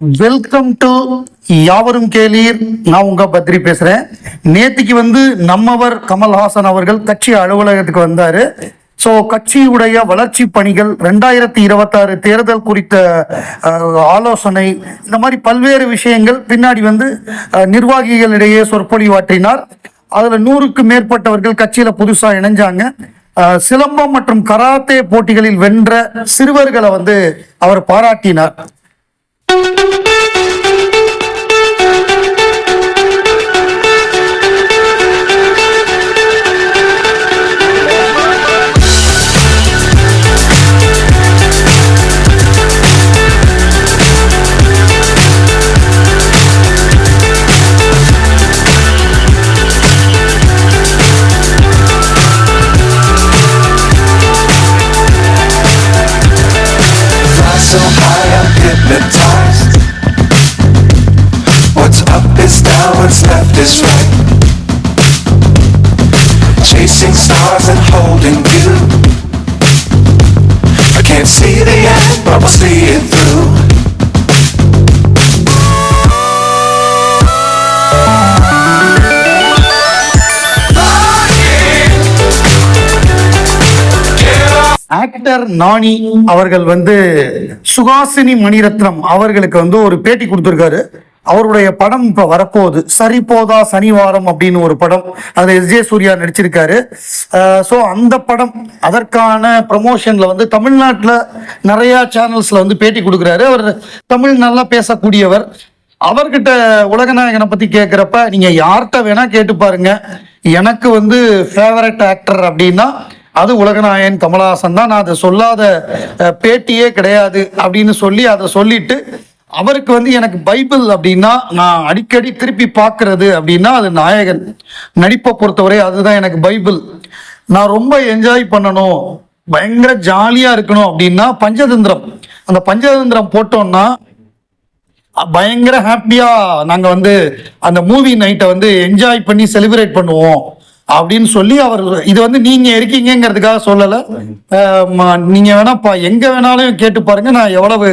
Welcome to யாவரும் கேளீர். நான் உங்க பத்ரி பேசுறேன். நேத்திக்கு வந்து நம்மவர் கமல்ஹாசன் அவர்கள் கட்சி அலுவலகத்துக்கு வந்தாரு. ஸோ கட்சியுடைய வளர்ச்சி பணிகள் ரெண்டாயிரத்தி இருபத்தாறு தேர்தல் குறித்த ஆலோசனை இந்த மாதிரி பல்வேறு விஷயங்கள் பின்னாடி வந்து நிர்வாகிகளிடையே சொற்பொழிவாற்றினார். அதுல நூறுக்கு மேற்பட்டவர்கள் கட்சியில புதுசா இணைஞ்சாங்க. சிலம்பம் மற்றும் கராத்தே போட்டிகளில் வென்ற சிறுவர்களை வந்து அவர் பாராட்டினார். Wasn't holding you. I can't see the end, but we'll see it through. Actor Nani அவர்கள் வந்து சுகாசினி மணிரத்னம் அவர்களுக்கு வந்து ஒரு பேட்டி கொடுத்துருக்காரு அவருடைய படம் இப்ப வரப்போகுது. சரி போதா சனிவாரம் அப்படின்னு ஒரு படம். அதுல எஸ் ஜே சூர்யா நடிச்சிருக்காரு. ஸோ அந்த படம் அதற்கான ப்ரமோஷன்ல வந்து தமிழ்நாட்டில் நிறைய சேனல்ஸ்ல வந்து பேட்டி கொடுக்குறாரு. அவர் தமிழ் நல்லா பேசக்கூடியவர். அவர்கிட்ட உலகநாயகனை பத்தி கேட்குறப்ப நீங்க யார்கிட்ட வேணா கேட்டு பாருங்க. எனக்கு வந்து ஃபேவரட் ஆக்டர் அப்படின்னா அது உலகநாயகன் கமலஹாசன் தான். நான் அதை சொல்லாத பேட்டியே கிடையாது அப்படின்னு சொல்லி அதை சொல்லிட்டு அவருக்கு வந்து எனக்கு பைபிள் அப்படின்னா நான் அடிக்கடி திருப்பி பார்க்கறது அப்படின்னா அது நாயகன். நடிப்பை பொறுத்தவரை அதுதான் எனக்கு பைபிள். நான் ரொம்ப என்ஜாய் பண்ணணும். பயங்கர ஜாலியா இருக்கணும் அப்படின்னா பஞ்சதந்திரம். அந்த பஞ்சதந்திரம் போட்டோம்னா பயங்கர ஹாப்பியா நாங்க வந்து அந்த மூவி நைட்டை வந்து என்ஜாய் பண்ணி செலிப்ரேட் பண்ணுவோம். அப்படின்னு சொல்லி அவர் இது வந்து நீங்க இருக்கீங்கங்கிறதுக்காக சொல்லல. நீங்க வேணா எங்க வேணாலும் கேட்டு பாருங்க. நான் எவ்வளவு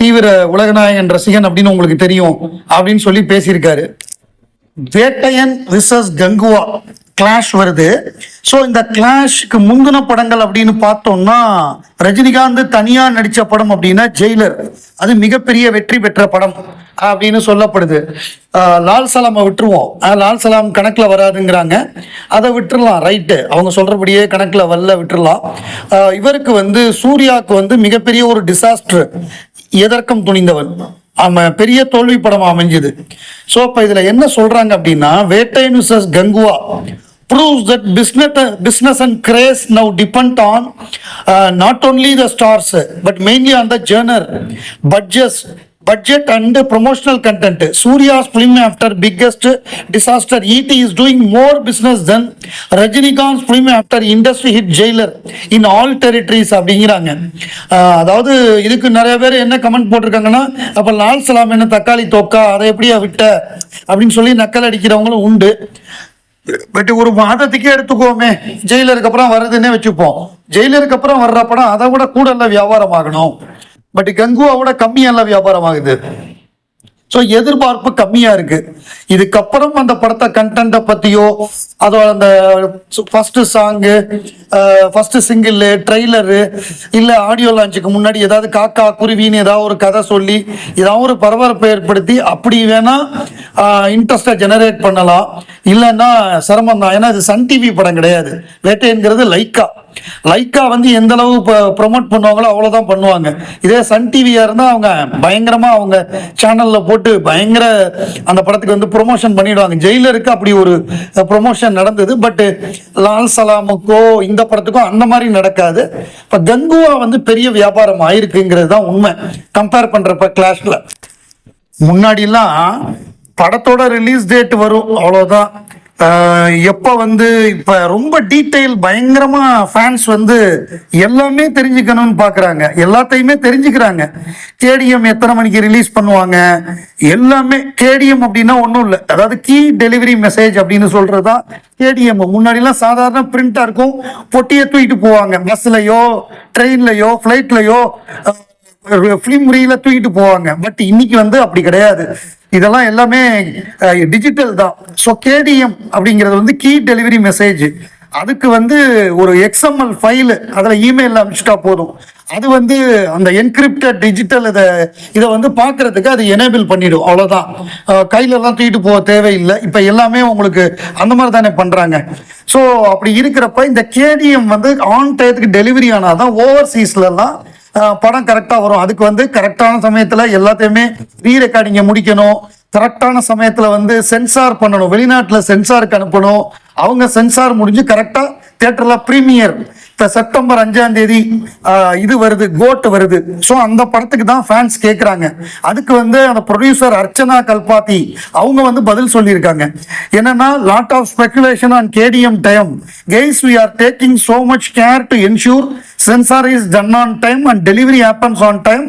தீவிர உலகநாயகன் ரசிகன் அப்படின்னு உங்களுக்கு தெரியும் அப்படின்னு சொல்லி பேசியிருக்காரு. வேட்டையன் விசஸ் கங்குவா. கிளாஷ் வருது. ஸோ இந்த கிளாஷ்க்கு முந்தின படங்கள் அப்படின்னு பார்த்தோம்னா ரஜினிகாந்த் தனியா நடித்த படம் அப்படின்னா ஜெயிலர் அது மிகப்பெரிய வெற்றி பெற்ற படம் அப்படின்னு சொல்லப்படுது. லால் சலாமை விட்டுருவோம். லால் சலாம் கணக்கில் வராதுங்கிறாங்க. அதை விட்டுடலாம் ரைட்டு அவங்க சொல்கிறபடியே கணக்கில் வரல விட்டுறலாம். இவருக்கு வந்து சூர்யாவுக்கு வந்து மிகப்பெரிய ஒரு டிசாஸ்டர் எதற்கும் துணிந்தவன். அவன் பெரிய தோல்வி படம் அமைஞ்சது. ஸோ அப்போ இதில் என்ன சொல்கிறாங்க அப்படின்னா Vettaiyan vs Kanguva. Proves that business business and craze now depend on uh, not only the stars but mainly on the genre budgets budget and promotional content surya's film after biggest disaster et is doing more business than rajinikanth's film after industry hit jailer in all territories அப்படிங்கிறாங்க அதாவது இதுக்கு நிறைய பேர் என்ன comment போட்டிருக்காங்கன்னா அப்ப லால் சலாம் என்ன தக்காளி தோக்கா அதை எப்படியா விட்ட அப்படின்னு சொல்லி நக்கல் அடிக்கிறவங்களும் உண்டு பட் ஒரு மாதத்துக்கே எடுத்துக்கோமே ஜெயிலருக்கு அப்புறம் வர்றதுன்னே வச்சுப்போம். ஜெயிலருக்கு அப்புறம் வர்ற படம் அதை விட கூட எல்லாம் வியாபாரம் ஆகணும். பட் கங்குவாவோட கம்மியெல்லாம் வியாபாரம் ஆகுது. ஸோ எதிர்பார்ப்பு கம்மியாக இருக்கு. இதுக்கப்புறம் அந்த படத்தை கண்டென்ட்டை பற்றியோ அதோட அந்த first song first single trailer இல்லை ஆடியோ லான்ச்சுக்கு முன்னாடி ஏதாவது காக்கா குருவின்னு ஏதாவது ஒரு கதை சொல்லி ஏதாவது ஒரு பரபரப்பை ஏற்படுத்தி அப்படி வேணால் இன்ட்ரெஸ்டை ஜெனரேட் பண்ணலாம். இல்லைன்னா சிரமம் தான். ஏன்னா இது சன் டிவி படம் கிடையாது. வேட்டைங்கிறது லைக்கா. லைக்கா வந்து எந்த அளவு ப்ரொமோட் பண்ணுவாங்களோ அவ்வளோதான் பண்ணுவாங்க. இதே சன் டிவியாக இருந்தால் அவங்க பயங்கரமாக அவங்க சேனலில் போட்டு பயங்கர அந்த படத்துக்கு வந்து ப்ரொமோஷன் பண்ணிடுவாங்க. ஜெயிலருக்கு அப்படி ஒரு ப்ரொமோஷன் நடந்தது. பட்டு லால் சலாமுக்கோ இந்த படத்துக்கோ அந்த மாதிரி நடக்காது. இப்போ கங்குவா வந்து பெரிய வியாபாரம் ஆயிருக்குங்கிறது தான் உண்மை. கம்பேர் பண்ணுறப்ப கிளாஷில் முன்னாடிலாம் படத்தோட ரிலீஸ் டேட் வரும் அவ்வளோதான் எப்போ வந்து இப்போ ரொம்ப டீட்டெயில் பயங்கரமாக ஃபேன்ஸ் வந்து எல்லாமே தெரிஞ்சுக்கணும்னு பார்க்குறாங்க எல்லாத்தையுமே தெரிஞ்சுக்கிறாங்க. கேடிஎம் எத்தனை மணிக்கு ரிலீஸ் பண்ணுவாங்க? எல்லாமே கேடிஎம் அப்படின்னா ஒன்றும் இல்லை. அதாவது கீ டெலிவரி மெசேஜ் அப்படின்னு சொல்கிறதா கேடிஎம் முன்னாடிலாம் சாதாரண பிரிண்டாக இருக்கும். பொட்டியை தூக்கிட்டு போவாங்க. பஸ்லையோ ட்ரெயின்லையோ ஃப்ளைட்லையோ ஃபிலிம் ரீல தூக்கிட்டு போவாங்க. பட் இன்னைக்கு வந்து அப்படி கிடையாது. இதெல்லாம் எல்லாமே டிஜிட்டல் தான். ஸோ கேடிஎம் அப்படிங்கிறது வந்து கீ டெலிவரி மெசேஜ் அதுக்கு வந்து ஒரு எக்ஸ்எம்எல் ஃபைலு அதில் இமெயிலில் அனுப்பிச்சிட்டா போதும். அது வந்து அந்த என்கிரிப்டட் டிஜிட்டல் இதை இதை வந்து பார்க்கறதுக்கு அது எனேபிள் பண்ணிடும். அவ்வளோதான் கையிலலாம் தூக்கிட்டு போக தேவையில்லை. இப்போ எல்லாமே உங்களுக்கு அந்த மாதிரி தானே பண்ணுறாங்க ஸோ அப்படி இருக்கிறப்ப இந்த கேடிஎம் வந்து ஆன் டயத்துக்கு டெலிவரி ஆனால் தான் ஓவர்சீஸ்லலாம் படம் கரெக்டாக வரும். அதுக்கு வந்து கரெக்டான சமயத்தில் எல்லாத்தையுமே ரீ ரெக்கார்டிங்கை முடிக்கணும். கரெக்டான சமயத்தில் வந்து சென்சார் பண்ணணும். வெளிநாட்டில் சென்சாருக்கு அனுப்பணும். அவங்க சென்சார் முடிஞ்சு கரெக்டாக தேட்டரில் ப்ரீமியர் செப்டம்பர் அஞ்சாம் தேதி இது வருது கோட் வருது ஸோ அந்த படத்துக்கு தான் ஃபேன்ஸ் கேட்குறாங்க அதுக்கு வந்து அந்த ப்ரொடியூசர் அர்ச்சனா கல்பாத்தி அவங்க வந்து பதில் சொல்லியிருக்காங்க என்னன்னா lot of speculation on KDM time guys we are taking so much care to ensure censor is done on time and delivery happens on time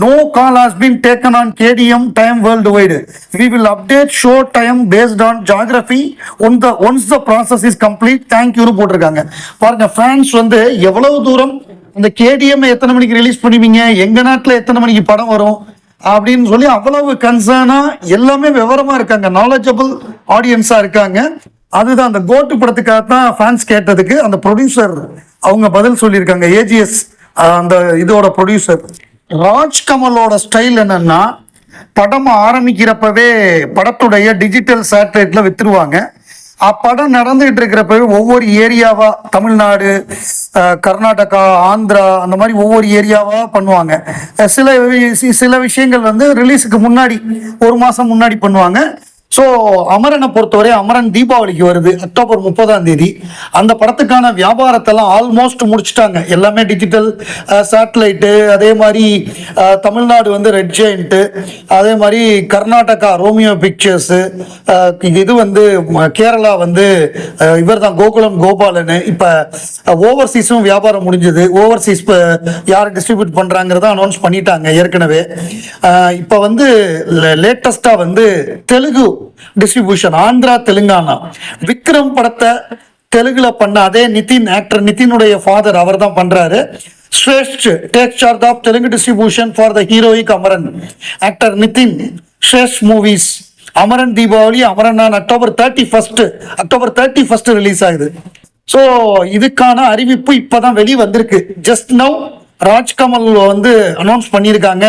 no call has been taken on KDM time worldwide we will update show time based on geography one the once the process is complete தேங்க்யூன்னு போட்டிருக்காங்க பாருங்க fans வந்து வந்து எவ்வளவு தூரம் அந்த KTM எத்தனை மணிக்கு release பண்ணுவீங்க? எங்க நாட்டில் எத்தனை மணிக்கு படம் வரும்? அப்படின்னு சொல்லி அவ்வளவு கன்சர்னா எல்லாமே விவரமா இருக்காங்க. நாலேஜபிள் ஆடியன்ஸா இருக்காங்க. அதுதான் அந்த கோட்டு படத்துக்காக தான் ஃபேன்ஸ் கேட்டதுக்கு அந்த ப்ரொடியூசர் அவங்க பதில் சொல்லியிருக்காங்க. ஏஜிஎஸ் அந்த இதோட ப்ரொடியூசர் ராஜ்கமலோட ஸ்டைல் என்னன்னா படம் ஆரம்பிக்கிறப்பவே படத்துடைய டிஜிட்டல் சேட்டலைட்ல வித்துருவாங்க. அப்படம் நடந்துகிட்டு இருக்கிறப்பவே ஒவ்வொரு ஏரியாவா தமிழ்நாடு கர்நாடகா ஆந்திரா அந்த மாதிரி ஒவ்வொரு ஏரியாவா பண்ணுவாங்க. சில சில விஷயங்கள் வந்து ரிலீஸுக்கு முன்னாடி ஒரு மாசம் முன்னாடி பண்ணுவாங்க. ஸோ அமரனை பொறுத்தவரை அமரன் தீபாவளிக்கு வருது அக்டோபர் முப்பதாம் தேதி. அந்த படத்துக்கான வியாபாரத்தெல்லாம் ஆல்மோஸ்ட் முடிச்சுட்டாங்க. எல்லாமே டிஜிட்டல் சேட்டலைட்டு அதே மாதிரி தமிழ்நாடு வந்து ரெட் ஜெயின்ட்டு அதே மாதிரி கர்நாடகா ரோமியோ பிக்சர்ஸு இது வந்து கேரளா வந்து இவர் தான் கோகுலம் கோபாலன் இப்போ ஓவர்சீஸும் வியாபாரம் முடிஞ்சது. ஓவர்சீஸ் இப்போ யார் டிஸ்ட்ரிபியூட் பண்ணுறாங்கிறத அனௌன்ஸ் பண்ணிட்டாங்க ஏற்கனவே. இப்போ வந்து லேட்டஸ்ட்டாக வந்து தெலுங்கு டிஸ்ட்ரிபியூஷன் ஆந்திரா தெலுங்கானா விக்ரம் படத்தை தெலுங்குல பண்ண அதே நிதின் ஆக்டர் நிதினுடைய ஃபாதர் அவர் தான் பண்றாரு. Sreshth take charge of Telugu distribution for the heroic Amaran actor Nithiin Sreshth movies Amaran Deepavali Amaran நான் October thirty first October thirty first release ஆகுது. ஸோ இதுக்கான அறிவிப்பு இப்பதான் வெளியே வந்திருக்கு. ஜஸ்ட் நவ் ராஜ்கமல் வந்து அனௌன்ஸ் பண்ணியிருக்காங்க.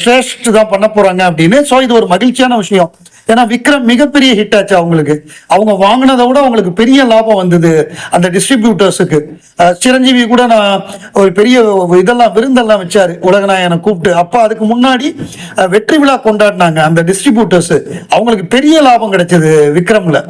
ஸ்ரேஷ்ட் தான் பண்ண போறாங்க அப்படின்னு. ஸோ இது ஒரு மகிழ்ச்சியான விஷயம். ஏன்னா விக்ரம் மிகப்பெரிய ஹிட் ஆச்சு அவங்களுக்கு. அவங்க வாங்கினதை விட அவங்களுக்கு பெரிய லாபம் வந்தது அந்த டிஸ்ட்ரிபியூட்டர்ஸுக்கு சிரஞ்சீவி கூட நான் ஒரு பெரிய இதெல்லாம் விருந்தெல்லாம் வச்சாரு. உலகநாயகனை கூப்பிட்டு. அப்போ அதுக்கு முன்னாடி வெற்றி விழா கொண்டாடினாங்க அந்த டிஸ்ட்ரிபியூட்டர்ஸ் அவங்களுக்கு பெரிய லாபம் கிடைச்சது விக்ரம்ல.